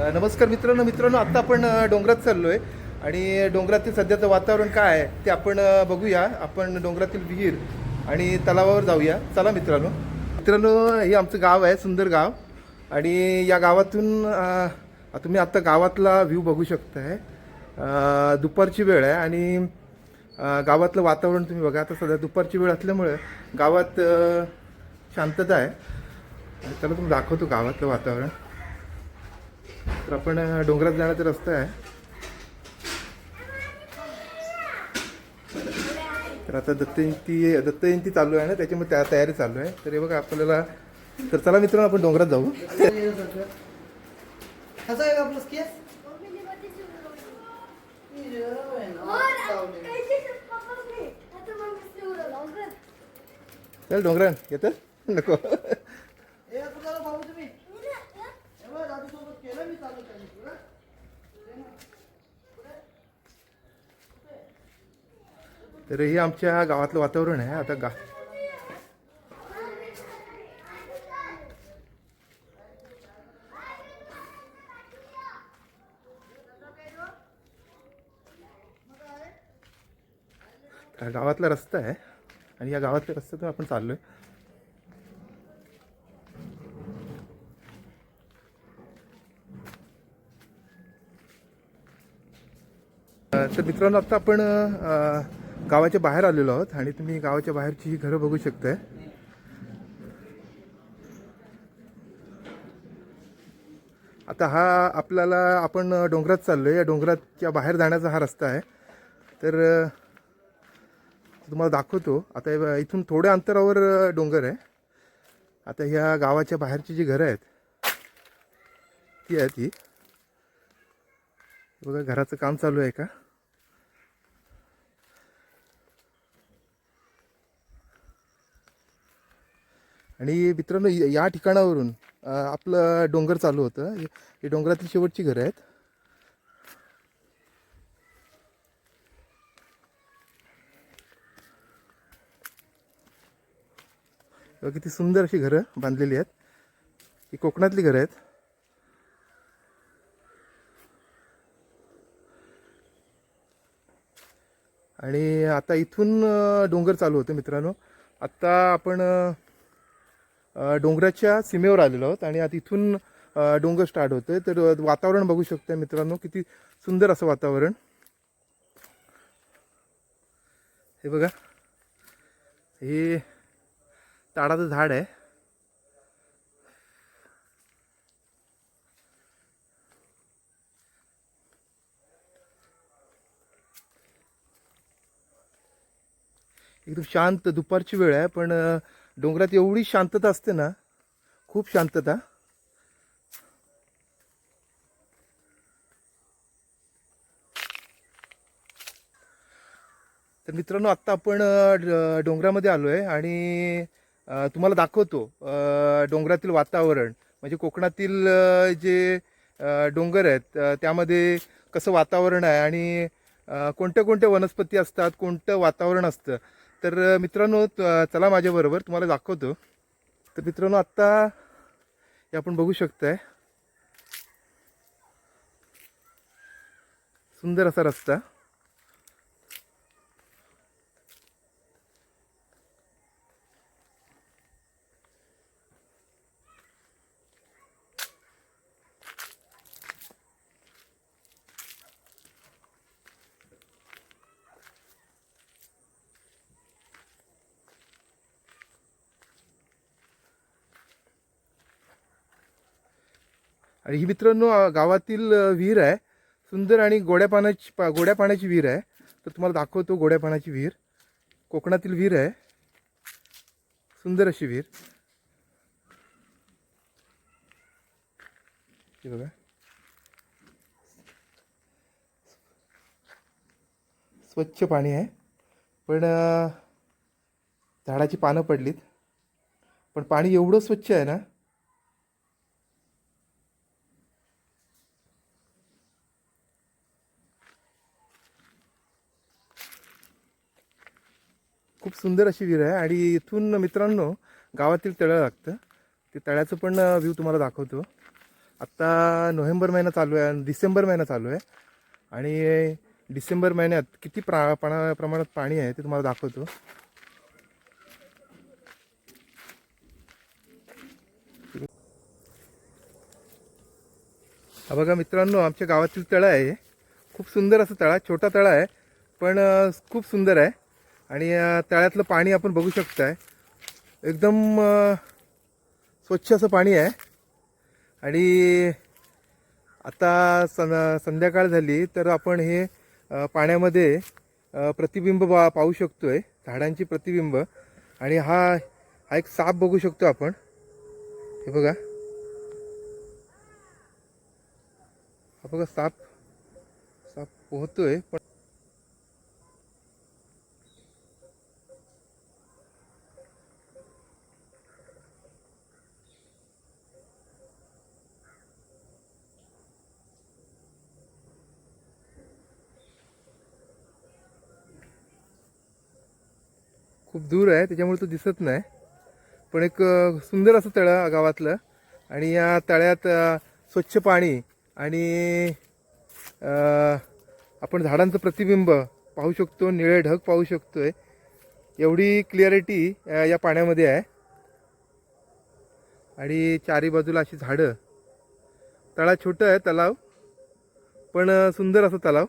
नमस्कार मित्रांनो मित्रांनो आत्ता आपण डोंगरात चाललो आहे आणि डोंगरातील सध्याचं वातावरण काय आहे ते आपण बघूया. आपण डोंगरातील विहीर आणि तलावावर जाऊया. चला मित्रांनो. मित्रांनो हे आमचं गाव आहे सुंदर गाव. आणि या गावातून तुम्ही आत्ता गावातला व्ह्यू बघू शकताय. आहे दुपारची वेळ आहे आणि गावातलं वातावरण तुम्ही बघा. आता सध्या दुपारची वेळ असल्यामुळे गावात शांतता आहे. चला त्याला तुम्ही दाखवतो गावातलं वातावरण. तर आपण डोंगरात जाण्याचा रस्ता आहे. तर आता दत्तजयंती दत्तजयंती चालू आहे ना त्याच्यामुळे त्या तयारी चालू आहे. तर हे बघा आपल्याला तर चला मित्रांनो आपण डोंगरात जाऊ. चल डोंगरात. येतं? नको हे कुणाला भाऊ तुम्ही हे बघ, दादूसोबत केलं मी चालू त्यांनी पुढं. तर हे आमच्या गावातलं वातावरण आहे. आता गा गावातला रस्ता आहे आणि या गावातल्या रस्त्यातून आपण चाललोय. तर मित्रांनो आता आपण गावाच्या बाहेर आलेलो आहोत आणि तुम्ही गावाच्या बाहेरची ही घरं बघू शकताय. आता हा आपल्याला आपण डोंगरात चाललोय. या डोंगराच्या बाहेर जाण्याचा हा रस्ता आहे. तर तुम्हाला दाखवतो. आता इथून थोड्या अंतरावर डोंगर आहे. आता ह्या गावाच्या बाहेरची जी घरं आहेत ती आहे ती बघा घराचं काम चालू आहे का? आणि मित्रांनो या ठिकाणावरून आपलं डोंगर चालू होतं. हे- डोंगरातील शेवटची घरं आहेत. किती सुंदर अशी घरं बांधलेली आहेत. ही कोकणातली घरं आहेत. आणि आता इथून डोंगर चालू होतं मित्रांनो. आत्ता आपण डोंगराच्या सीमेवर आलेलो आहोत आणि आता इथून डोंगर स्टार्ट होतोय. तर वातावरण बघू शकता मित्रांनो किती सुंदर असं वातावरण. हे बघा. हे ताडाचं झाड आहे. एकदम शांत दुपारची वेळ आहे पण डोंगरात एवढी शांतता असते ना खूप शांतता. तर मित्रांनो आत्ता आपण डोंगरामध्ये आलो आहे आणि तुम्हाला दाखवतो डोंगरातील वातावरण. म्हणजे कोकणातील जे डोंगर आहेत त्यामध्ये कसं वातावरण आहे आणि कोणत्या कोणत्या वनस्पती असतात कोणतं वातावरण असतं तर मित्रांनो चला माझ्याबरोबर तुम्हाला दाखवतो. तर मित्रांनो आत्ता हे आपण बघू शकताय. सुंदर असा रस्ता. आणि ही मित्रांनो गावातील विहीर आहे. सुंदर आणि गोड्या पाण्याची पा- गोड्या पाण्याची विहीर आहे. तर तुम्हाला दाखवतो गोड्या पाण्याची विहीर. कोकणातील विहीर आहे. सुंदर अशी विहीर. बघा. स्वच्छ पाणी आहे. पण झाडाची पानं पडलीत. पण पाणी एवढं स्वच्छ आहे ना खूप सुंदर अशी विहीर आहे. आणि इथून मित्रांनो गावातील तळं लागतं. ते तळ्याचं पण व्ह्यू तुम्हाला दाखवतो. आत्ता नोव्हेंबर महिना चालू आहे आणि डिसेंबर महिना चालू आहे. आणि डिसेंबर महिन्यात किती प्रा पणा प्रमाणात पाणी आहे ते तुम्हाला दाखवतो. हा बघा मित्रांनो आमच्या गावातील तळं आहे. खूप सुंदर असं तळा छोटा तळा आहे. पण खूप सुंदर आहे. आणि तळ्यातलं पाणी आपण बघू शकताय. एकदम स्वच्छ असं पाणी आहे. आणि आता सं संध्याकाळ झाली तर आपण हे पाण्यामध्ये प्रतिबिंब बा पाहू शकतो आहे झाडांची प्रतिबिंब. आणि हा हा एक साप बघू शकतो आपण. हे बघा. हा बघा साप साप पोहतोय. पण खूप दूर आहे त्याच्यामुळे तो दिसत नाही. पण एक सुंदर असं तळं गावातलं. आणि या तळ्यात स्वच्छ पाणी आणि आपण झाडांचं प्रतिबिंब पाहू शकतो निळे ढग पाहू शकतो आहे एवढी क्लिअरिटी या पाण्यामध्ये आहे. आणि चारी बाजूला अशी झाडं. तळा छोटं आहे तलाव. पण सुंदर असं तलाव.